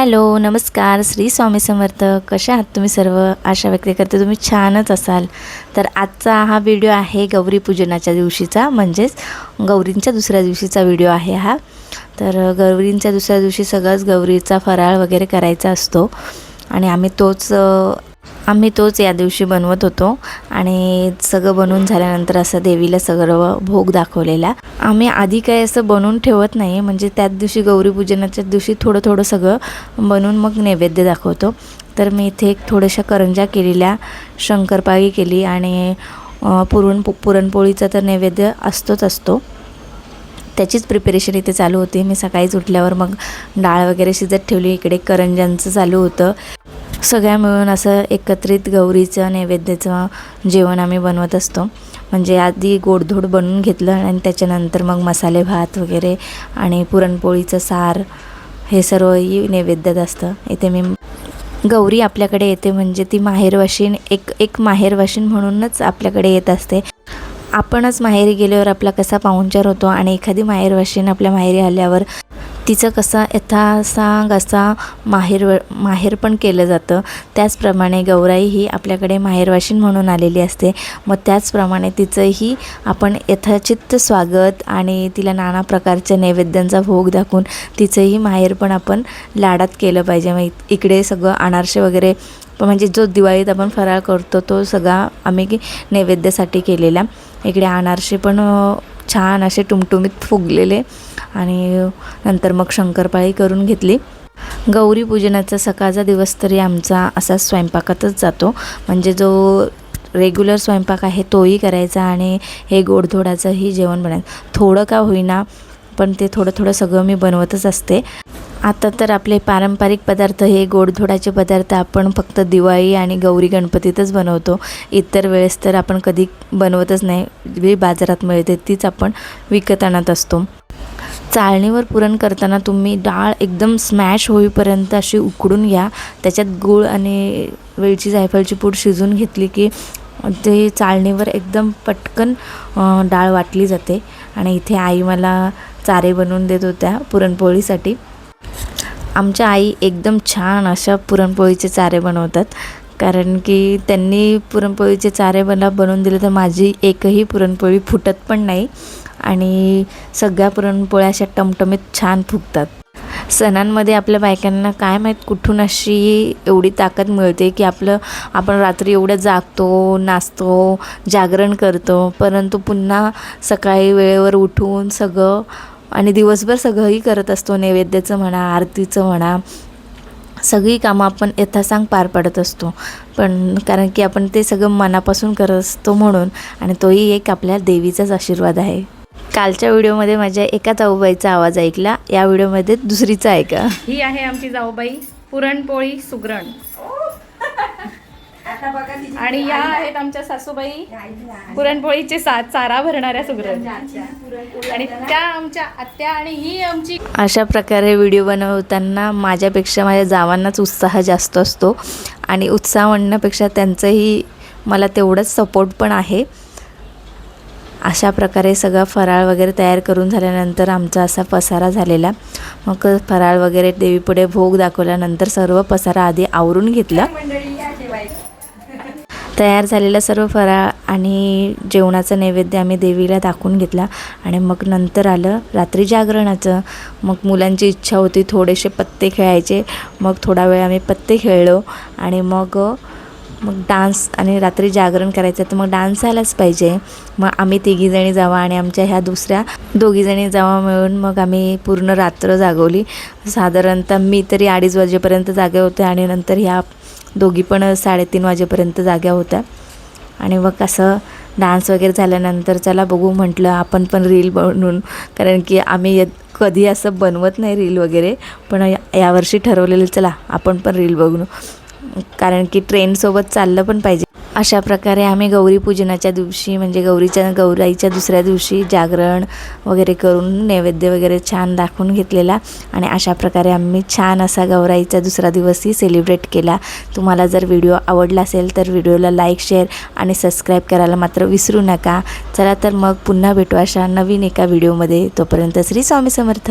Hello नमस्कार. श्री स्वामी समर्थ. कशा आहात तुम्ही सर्व? आशा व्यक्त करते तुम्ही छानच असाल. तर आजचा हा व्हिडिओ आहे गौरी पूजनाच्या दिवशीचा. म्हणजेच गौरींच्या दुसऱ्या दिवशीचा व्हिडिओ आहे हा. तर गौरींच्या दुसऱ्या दिवशी सगळंच गौरीचा फराळ वगैरे करायचा असतो. आणि आम्ही तोच आम्ही तोच या दिवशी बनवत होतो आणि सगळं बनवून झाल्यानंतर असं देवीला सगळं भोग दाखवलेला. आम्ही आधी काही असं बनवून ठेवत नाही म्हणजे त्याच दिवशी गौरीपूजनाच्या दिवशी थोडं थोडं सगळं बनवून मग नैवेद्य दाखवतो. तर मी इथे एक थोड्याशा करंजा केलेल्या शंकरपाळी केली आणि पुरण पुरणपोळीचा तर नैवेद्य असतोच असतो. त्याचीच प्रिपरेशन इथे चालू होती. मी सकाळीच उठल्यावर मग डाळ वगैरे शिजत ठेवली. इकडे करंजांचं चालू होतं. सगळ्या मिळून असं एकत्रित गौरीचं नैवेद्याचं जेवण आम्ही बनवत असतो. म्हणजे आधी गोडधोड बनवून घेतलं आणि त्याच्यानंतर मग मसाले भात वगैरे आणि पुरणपोळीचं सार हे सर्वही नैवेद्यात असतं. इथे मी गौरी आपल्याकडे येते म्हणजे ती माहेरवाशीण एक एक माहेरवाशीण म्हणूनच आपल्याकडे येत असते. आपणच माहेरी गेल्यावर आपला कसा पाहुणचार होतो आणि एखादी माहेरवाशीन आपल्या माहेरी आल्यावर तिचं कसा यथासांग असा माहेर माहेर पण केलं जातं. त्याचप्रमाणे गौराई ही आपल्याकडे माहेरवाशीन म्हणून आलेली असते. मग त्याचप्रमाणे तिचंही आपण यथाचित्त स्वागत आणि तिला नाना प्रकारच्या नैवेद्यांचा भोग दाखवून तिचंही माहेर पण आपण लाडात केलं पाहिजे. मग इकडे सगळं अनारसे वगैरे म्हणजे जो दिवाळीत आपण फराळ करतो तो सगळा आम्ही की नैवेद्यासाठी केलेला. इकडे अनारसे पण छान असे टुमटुमीत फुगलेले. आणि नंतर मग शंकरपाळी करून घेतली. गौरी पूजनाचा सकाळचा दिवस तरी आमचा असा स्वयंपाकातच जातो. म्हणजे जो रेग्युलर स्वयंपाक आहे तोही करायचा आणि हे गोडधोडाचंही जेवण बनायचं थोडं का होईना पण ते थोडं थोडं सगळं मी बनवतच असते. आता तर आपले पारंपरिक पदार्थ हे गोडधोडाचे पदार्थ आपण फक्त दिवाळी आणि गौरी गणपतीतच बनवतो. इतर वेळेस तर आपण कधी बनवतच नाही. जी बाजारात मिळते तीच आपण विकत आणत असतो. चाळणीवर पुरण करताना तुम्ही डाळ एकदम स्मॅश होईपर्यंत अशी उकडून घ्या. त्याच्यात गूळ आणि वेलची जायफळची पूड शिजून घेतली की ते चाळणीवर एकदम पटकन डाळ वाटली जाते. आणि इथे आई मला चारे बनवून देत होत्या पुरणपोळीसाठी. आमच्या आई एकदम छान अशा पुरणपोळीचे चारे बनवतात. कारण की त्यांनी पुरणपोळीचे चारे मला बनवून दिले तर माझी एकही पुरणपोळी फुटत पण नाही. आणि सगळ्या पुरणपोळ्या अशा टमटमीत छान फुगतात. सणांमध्ये आपल्या बायकांना काय माहीत कुठून अशी एवढी ताकद मिळते की आपलं आपण रात्री एवढं जागतो नाचतो जागरण करतो. परंतु पुन्हा सकाळी वेळेवर उठून सगळं आणि दिवसभर सगळंही करत असतो नैवेद्याचं म्हणा आरतीचं म्हणा सगळी कामं आपण यथासांग पार पाडत असतो. पण कारण की आपण ते सगळं मनापासून करत असतो म्हणून आणि तोही एक आपल्या देवीचाच आशीर्वाद आहे. कालच्या व्हिडिओमध्ये माझ्या एका जाऊबाईचा आवाज ऐकला. या व्हिडिओमध्ये दुसरीचा ऐका ही आहे आमची जाऊबाई पुरणपोळी सुगरण. आणि या आहेत आमच्या सासूबाई पुरणपोळीचे सा चारा भरणाऱ्या सुगरण. आणि त्या आमच्या आत्या आणि ही आमची अशा प्रकारे व्हिडिओ बनवताना माझ्यापेक्षा माझ्या जावांनाच उत्साह जास्त असतो. आणि उत्साह म्हणण्यापेक्षा त्यांचंही मला तेवढंच सपोर्ट पण आहे. अशा प्रकारे सगळा फराळ वगैरे तयार करून झाल्यानंतर आमचा असा पसारा झालेला. मग फराळ वगैरे देवीपुढे भोग दाखवल्यानंतर सर्व पसारा आधी आवरून घेतला. तयार झालेला सर्व फराळ आणि जेवणाचं नैवेद्य आम्ही देवीला दाखवून घेतला. आणि मग नंतर आलं रात्री जागरणाचं. मग मुलांची इच्छा होती थोडेसे पत्ते खेळायचे. मग थोडा वेळ आम्ही पत्ते खेळलो. आणि मग मग डान्स आणि रात्री जागरण करायचं तर मग डान्स झालाच पाहिजे. मग आम्ही तिघीजणी जावा आणि आमच्या ह्या दुसऱ्या दोघीजणी जावा मिळून मग आम्ही पूर्ण रात्र जागवली. साधारणतः मी तरी अडीच वाजेपर्यंत जागे होते आणि नंतर ह्या दोघी पण साडेतीन वाजेपर्यंत जाग्या होत्या. आणि मग असं डान्स वगैरे झाल्यानंतर चला बघू म्हटलं आपण पण रील बनवून. कारण की आम्ही य- कधी असं बनवत नाही रील वगैरे. पण यावर्षी ठरवलेलं चला आपण पण रील बघू. कारण की ट्रेनसोबत चाललं पण पाहिजे. अशा प्रकारे आम्ही गौरी पूजनाच्या दिवशी म्हणजे गौरीच्या गौराईच्या दुसऱ्या दिवशी जागरण वगैरे करून नैवेद्य वगैरे छान दाखवून घेतलेला आणि अशा प्रकारे आम्ही छान असा गौराईचा दुसरा दिवसही सेलिब्रेट केला. तुम्हाला जर व्हिडिओ आवडला असेल तर व्हिडिओला लाईक शेअर आणि सबस्क्राईब करायला मात्र विसरू नका. चला तर मग पुन्हा भेटू अशा नवीन एका व्हिडिओमध्ये तोपर्यंत श्री स्वामी समर्थ.